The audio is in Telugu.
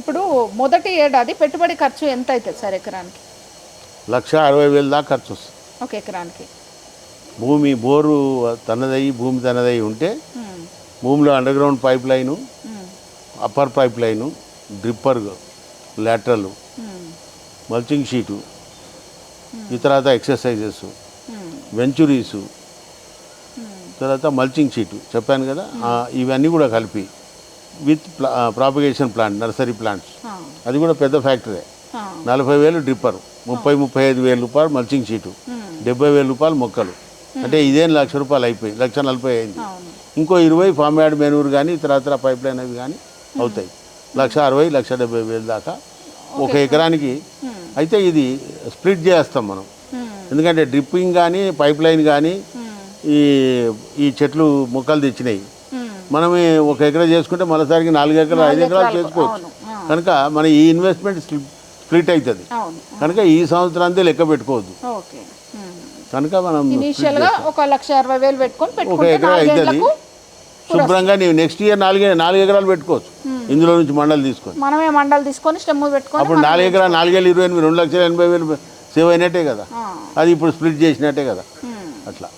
ఇప్పుడు మొదటి ఏడాది పెట్టుబడి ఖర్చు ఎంత అవుతుంది సార్ ఎకరానికి? లక్ష అరవై వేలు దాకా ఖర్చు వస్తుంది. ఒక ఎకరానికి. భూమి బోరు తనదయ్యి భూమి తనదయ్యి ఉంటే భూమిలో under ground pipe line upper pipe line dripper lateral mulching sheet ఈ తర్వాత ఎక్సర్సైజెస్ వెంచురీసు. తర్వాత మల్చింగ్ షీటు చెప్పాను కదా ఇవన్నీ కూడా కలిపి with propagation plant nursery plants అది కూడా పెద్ద ఫ్యాక్టరీ నలభై వేలు డ్రిప్పర్ ముప్పై ముప్పై ఐదు వేల రూపాయలు మల్చింగ్ షీటు డెబ్బై వేల రూపాయలు మొక్కలు. అంటే ఇదేం లక్ష రూపాయలు అయిపోయి లక్ష నలభై అయింది. ఇంకో ఇరవై ఫామ్ యార్డ్ మెనూర్ కానీ ఇతర పైప్ లైన్ అవి కానీ అవుతాయి. లక్ష అరవై లక్ష డెబ్బై వేలు దాకా ఒక ఎకరానికి. అయితే ఇది స్ప్లిట్ చేస్తాం మనం. ఎందుకంటే డ్రిప్పింగ్ కానీ పైప్ లైన్ కానీ ఈ ఈ చెట్లు మొక్కలు తెచ్చినాయి. మనం ఒక ఎకరా చేసుకుంటే మరోసారికి నాలుగు ఎకరాలు ఐదు ఎకరాలు చేసుకోవచ్చు. కనుక మన ఈ ఇన్వెస్ట్మెంట్ స్ప్లిట్ అవుతుంది. కనుక ఈ సంవత్సరాంతే లెక్క పెట్టుకోవద్దు. కనుక మనం ఒక లక్ష అరవై వేలు పెట్టుకొని ఒక ఎకరా అవుతుంది శుభ్రంగా నీవు నెక్స్ట్ ఇయర్ నాలుగే నాలుగు ఎకరాలు పెట్టుకోవచ్చు. ఇందులో నుంచి మండలు తీసుకొని. మనమే మండలు తీసుకొని స్టెమ్ పెట్టుకొని అప్పుడు నాలుగు ఎకరాలు నాలుగేళ్ళు ఇరవై ఎనిమిది రెండు లక్షల ఎనభై వేలు సేవ్ అయినట్టే కదా. అది ఇప్పుడు స్ప్లిట్ చేసినట్టే కదా. అట్లా.